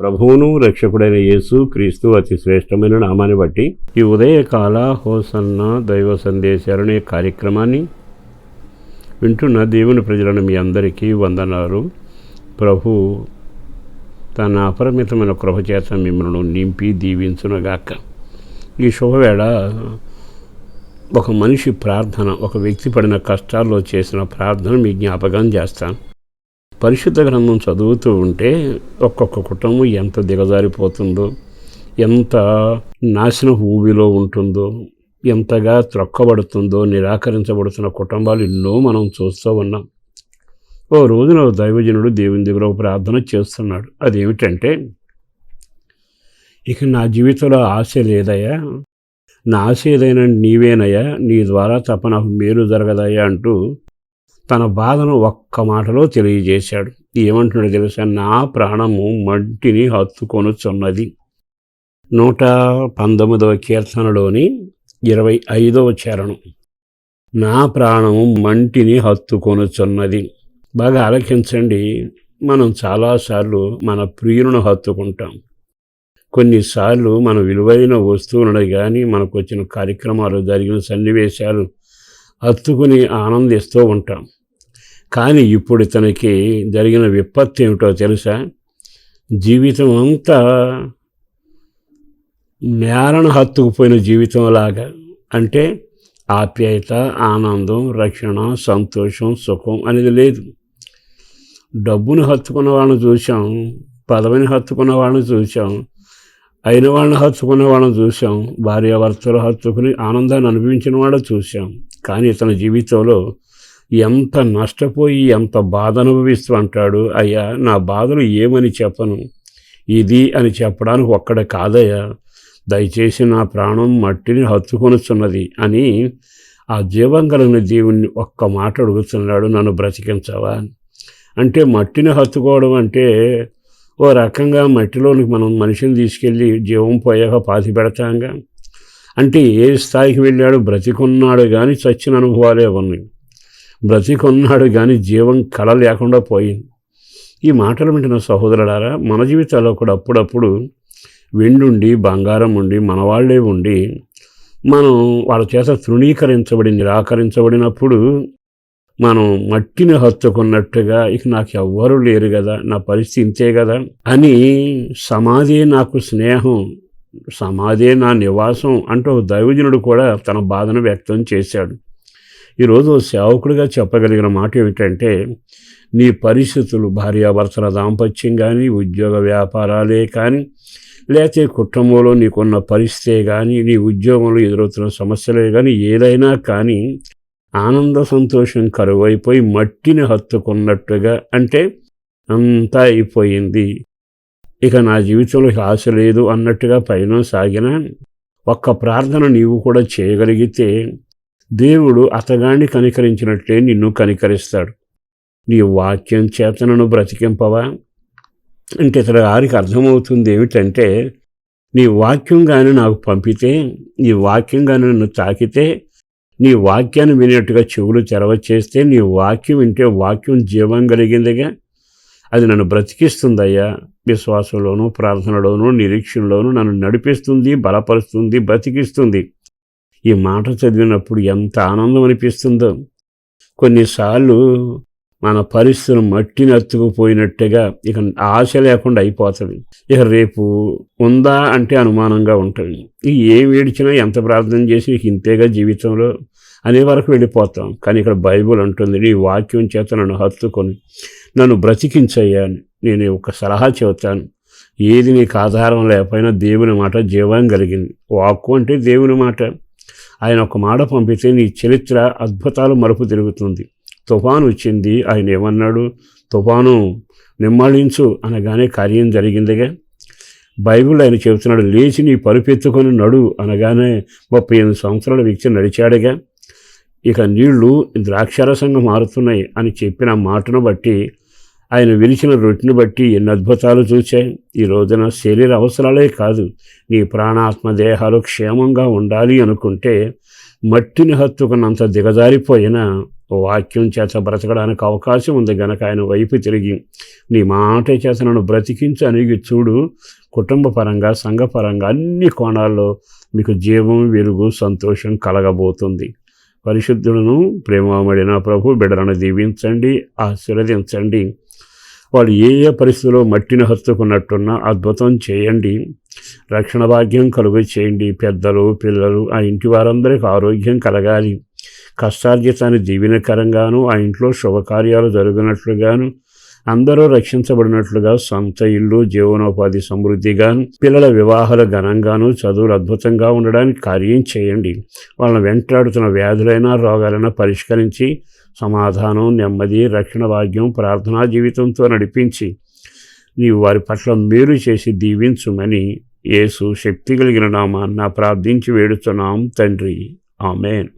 ప్రభువును రక్షకుడైన యేసు క్రీస్తు అతి శ్రేష్టమైన నామాన్ని బట్టి ఈ ఉదయకాల హోసన్న దైవ సందేశాలనే కార్యక్రమాన్ని వింటున్న దేవుని ప్రజలను మీ అందరికీ వందనాలు. ప్రభు తన అపరిమితమైన కృపచేత మిమ్మల్ని నింపి దీవించునుగాక. ఈ శుభవేళ ఒక మనిషి ప్రార్థన ఒక వ్యక్తి పడిన కష్టాల్లో చేసిన ప్రార్థన మీ జ్ఞాపకం చేస్తాను. పరిశుద్ధ గ్రంథం చదువుతూ ఉంటే ఒక్కొక్క కుటుంబం ఎంత దిగజారిపోతుందో ఎంత నాశన ఊబిలో ఉంటుందో ఎంతగా త్రొక్కబడుతుందో నిరాకరించబడుతున్న కుటుంబాలు ఎన్నో మనం చూస్తూ ఉన్నాం. ఓ రోజున దైవజనుడు దేవుని దగ్గర ఒక ప్రార్థన చేస్తున్నాడు. అదేమిటంటే ఇక నా జీవితంలో ఆశ లేదయ్యా. నా ఆశ ఏదైనా నీవేనయ్యా. నీ ద్వారా తప్ప నాకు మేలు జరగదయ్యా అంటూ తన బాధను ఒక్క మాటలో తెలియజేశాడు. ఏమంటున్నాడు తెలుసా? నా ప్రాణము మట్టిని హత్తుకొనుచున్నది. నూట పంతొమ్మిదవ కీర్తనలోని ఇరవై ఐదవ చరణం. నా ప్రాణము మంటిని హత్తుకొనుచున్నది. బాగా ఆలకించండి. మనం చాలాసార్లు మన ప్రియులను హత్తుకుంటాం. కొన్నిసార్లు మన విలువైన వస్తువులను కానీ మనకు వచ్చిన కార్యక్రమాలు జరిగిన సన్నివేశాలు హత్తుకుని ఆనందిస్తూ ఉంటాం. కానీ ఇప్పుడు ఇతనికి జరిగిన విపత్తు ఏమిటో తెలుసా? జీవితం అంతా నేరణ హత్తుకుపోయిన జీవితం లాగా. అంటే ఆప్యాయత ఆనందం రక్షణ సంతోషం సుఖం అనేది లేదు. డబ్బును హత్తుకున్న వాళ్ళని చూసాం పదవిని హత్తుకున్న వాళ్ళని చూసాం అయిన వాళ్ళని హత్తుకున్న వాళ్ళని చూసాం భార్యాభర్తలు హత్తుకుని ఆనందాన్ని అనుభవించిన వాళ్ళని చూసాం కానీ ఇతని జీవితంలో ఎంత నష్టపోయి ఎంత బాధ అనుభవిస్తూ అంటాడు అయ్యా నా బాధలు ఏమని చెప్పను? ఇది అని చెప్పడానికి ఒక్కడ కాదయ్యా. దయచేసి నా ప్రాణం మట్టిని హత్తుకొనుచున్నది అని ఆ జీవం కలిగిన దేవుణ్ణి ఒక్క మాట అడుగుతున్నాడు నన్ను బ్రతికించవా? అంటే మట్టిని హత్తుకోవడం అంటే ఓ రకంగా మట్టిలోనికి మనం మనిషిని తీసుకెళ్ళి జీవం పోయాక పాతి పెడతాంగా? అంటే ఏ స్థాయికి వెళ్ళాడు బ్రతికున్నాడు కానీ చచ్చిన అనుభవాలే ఉన్నాయి. బ్రతికున్నాడు కానీ జీవం కళ లేకుండా పోయింది. ఈ మాటలు వింటున్న సహోదరులారా మన జీవితాల్లో కూడా అప్పుడప్పుడు వెండుండి బంగారం ఉండి మనవాళ్ళే ఉండి మనం వాళ్ళ చేత తృణీకరించబడి నిరాకరించబడినప్పుడు మనం మట్టిని హత్తుకున్నట్టుగా ఇక నాకు ఎవ్వరూ లేరు కదా నా పరిస్థితి ఇంతే కదా అని సమాధే నాకు స్నేహం సమాధే నా నివాసం అంటూ దైవజనుడు కూడా తన బాధను వ్యక్తం చేశాడు. ఈరోజు సేవకుడిగా చెప్పగలిగిన మాట ఏమిటంటే నీ పరిస్థితులు భార్యాభర్తల దాంపత్యం కానీ ఉద్యోగ వ్యాపారాలే కానీ లేకపోతే కుటుంబంలో నీకున్న పరిస్థితే కానీ నీ ఉద్యోగంలో ఎదురవుతున్న సమస్యలే కానీ ఏదైనా కానీ ఆనంద సంతోషం కరువైపోయి మట్టిని హత్తుకున్నట్టుగా అంటే అంతా అయిపోయింది. ఇక నా జీవితంలో ఆశ లేదు అన్నట్టుగా పైన సాగిన ఒక్క ప్రార్థన నీవు కూడా చేయగలిగితే దేవుడు అతగాన్ని కనికరించినట్లే నిన్ను కనికరిస్తాడు. నీ వాక్యం చేతనను బ్రతికింపవా? అంటే ఇతర గారికి అర్థమవుతుంది ఏమిటంటే నీ వాక్యం కానీ నాకు పంపితే నీ వాక్యం కానీ నన్ను తాకితే నీ వాక్యాన్ని వినేట్టుగా చెవులు తెరవచేస్తే నీ వాక్యం వింటే వాక్యం జీవం కలిగిందిగా? అది నన్ను బ్రతికిస్తుందయ్యా. విశ్వాసంలోనూ ప్రార్థనలోనూ నిరీక్షణలోనూ నన్ను నడిపిస్తుంది బలపరుస్తుంది బ్రతికిస్తుంది. ఈ మాట చదివినప్పుడు ఎంత ఆనందం అనిపిస్తుందో. కొన్నిసార్లు మన పరిస్థితులు మట్టిని అత్తుకుపోయినట్టుగా ఇక ఆశ లేకుండా అయిపోతుంది. ఇక రేపు ఉందా అంటే అనుమానంగా ఉంటుంది. ఇక ఏం ఏడిచినా ఎంత ప్రార్థన చేసి ఇంతేగా జీవితంలో అనే వరకు వెళ్ళిపోతాం. కానీ ఇక్కడ బైబుల్ అంటుంది నీ వాక్యం చేత నన్ను హత్తుకొని నన్ను బ్రతికించయ్యాను నేను ఒక సలహా చెబుతాను. ఏది నీకు ఆధారం లేకపోయినా దేవుని మాట జీవం కలిగింది. వాక్కు అంటే దేవుని మాట. ఆయన ఒక మాట పంపితే నీ చరిత్ర అద్భుతాలు మరుపు తిరుగుతుంది. తుఫాను వచ్చింది ఆయన ఏమన్నాడు? తుఫాను నిమ్మళించు అనగానే కార్యం జరిగిందిగా. బైబిల్ ఆయన చెబుతున్నాడు లేచి నీ పరుపెత్తుకొని నడు అనగానే ముప్పై ఎనిమిది సంవత్సరాల వ్యక్తి నడిచాడుగా. ఇక నీళ్ళు ద్రాక్షారసంగా మారుతున్నాయి అని చెప్పిన మాటను బట్టి ఆయన విరిచిన రొట్టిని బట్టి ఎన్ని అద్భుతాలు చూచాయి ఈ రోజున శరీర అవసరాలే కాదు. నీ ప్రాణాత్మ దేహాలు క్షేమంగా ఉండాలి అనుకుంటే మట్టిని హత్తుకున్నంత దిగజారిపోయిన వాక్యం చేత బ్రతకడానికి అవకాశం ఉంది గనక ఆయన వైపు తిరిగి. నీ మాట చేత నన్ను బ్రతికించి అనిగి చూడు. కుటుంబ పరంగా సంఘపరంగా అన్ని కోణాల్లో మీకు జీవం వెలుగు సంతోషం కలగబోతుంది. పరిశుద్ధులను ప్రేమమడిన ప్రభు బిడలను దీవించండి ఆశీర్వదించండి. వాళ్ళు ఏ ఏ పరిస్థితుల్లో మట్టిని హత్తుకున్నట్టున్నా అద్భుతం చేయండి. రక్షణ భాగ్యం కలుగు చేయండి. పెద్దలు పిల్లలు ఆ ఇంటి వారందరికీ ఆరోగ్యం కలగాలి. కష్టార్జితాన్ని దీవెనకరంగాను ఆ ఇంట్లో శుభకార్యాలు జరిగినట్లుగాను అందరూ రక్షించబడినట్లుగా సొంత ఇల్లు జీవనోపాధి సమృద్ధిగాను పిల్లల వివాహాల ఘనంగాను చదువులు అద్భుతంగా ఉండడానికి కార్యం చేయండి. వాళ్ళని వెంటాడుతున్న వ్యాధులైనా రోగాలైనా పరిష్కరించి సమాధానం నెమ్మది రక్షణ భాగ్యం ప్రార్థనా జీవితంతో నడిపించి నీవు వారి పట్ల మేలు చేసి దీవించుమని యేసు శక్తి కలిగిన నామాన్న ప్రార్థించి వేడుతున్నాం తండ్రి. ఆమెన్.